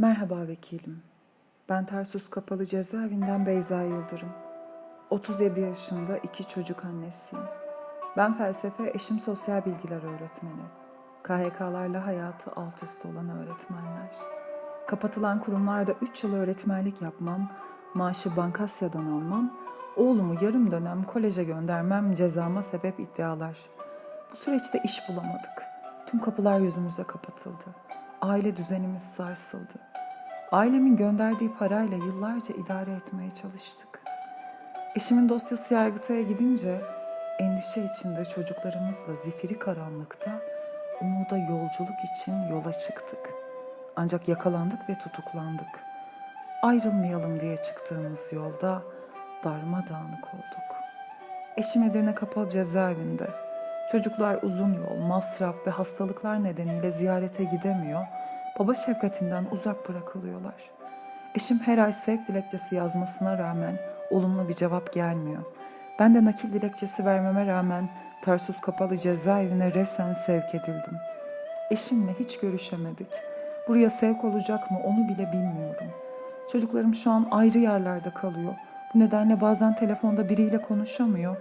Merhaba vekilim. Ben Tarsus Kapalı Cezaevinden Beyza Yıldırım. 37 yaşında iki çocuk annesiyim. Ben felsefe, eşim sosyal bilgiler öğretmeni. KHK'larla hayatı alt üst olan öğretmenler. Kapatılan kurumlarda 3 yıl öğretmenlik yapmam, maaşı Bankasya'dan almam, oğlumu yarım dönem koleje göndermem cezama sebep iddialar. Bu süreçte iş bulamadık. Tüm kapılar yüzümüze kapatıldı. Aile düzenimiz sarsıldı. Ailemin gönderdiği parayla yıllarca idare etmeye çalıştık. Eşimin dosyası Yargıtay'a gidince endişe içinde çocuklarımızla zifiri karanlıkta umuda yolculuk için yola çıktık. Ancak yakalandık ve tutuklandık. Ayrılmayalım diye çıktığımız yolda darmadağınık olduk. Eşim Edirne Kapalı Cezaevinde. Çocuklar uzun yol, masraf ve hastalıklar nedeniyle ziyarete gidemiyor. Baba şefkatinden uzak bırakılıyorlar. Eşim her ay sevk dilekçesi yazmasına rağmen olumlu bir cevap gelmiyor. Ben de nakil dilekçesi vermeme rağmen Tarsus Kapalı Cezaevine resen sevk edildim. Eşimle hiç görüşemedik. Buraya sevk olacak mı onu bile bilmiyorum. Çocuklarım şu an ayrı yerlerde kalıyor. Bu nedenle bazen telefonda biriyle konuşamıyor.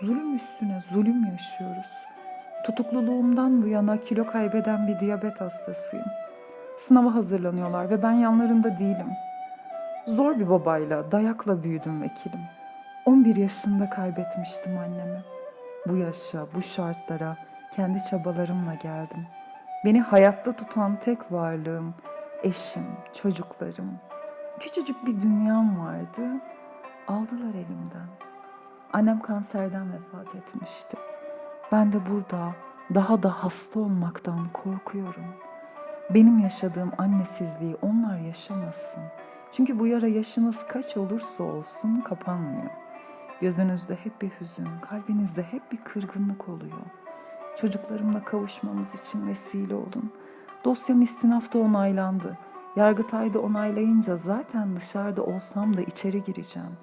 Zulüm üstüne zulüm yaşıyoruz. Tutukluluğumdan bu yana kilo kaybeden bir diyabet hastasıyım. Sınava hazırlanıyorlar ve ben yanlarında değilim. Zor bir babayla, dayakla büyüdüm vekilim. 11 yaşında kaybetmiştim annemi. Bu yaşa, bu şartlara kendi çabalarımla geldim. Beni hayatta tutan tek varlığım eşim, çocuklarım. Küçücük bir dünyam vardı. Aldılar elimden. Annem kanserden vefat etmişti. Ben de burada daha da hasta olmaktan korkuyorum. Benim yaşadığım annesizliği onlar yaşamasın. Çünkü bu yara yaşınız kaç olursa olsun kapanmıyor. Gözünüzde hep bir hüzün, kalbinizde hep bir kırgınlık oluyor. Çocuklarımla kavuşmamız için vesile olun. Dosyam istinafta onaylandı. Yargıtay'da onaylayınca zaten dışarıda olsam da içeri gireceğim.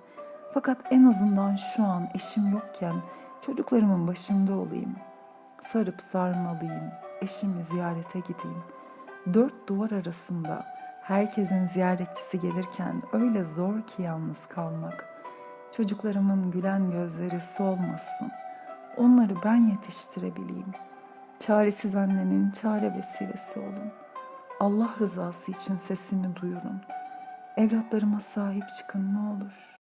Fakat en azından şu an eşim yokken çocuklarımın başında olayım. Sarıp sarmalıyım, eşimi ziyarete gideyim. Dört duvar arasında herkesin ziyaretçisi gelirken öyle zor ki yalnız kalmak. Çocuklarımın gülen gözleri solmasın. Onları ben yetiştirebileyim. Çaresiz annenin çare vesilesi olun. Allah rızası için sesimi duyurun. Evlatlarıma sahip çıkın ne olur.''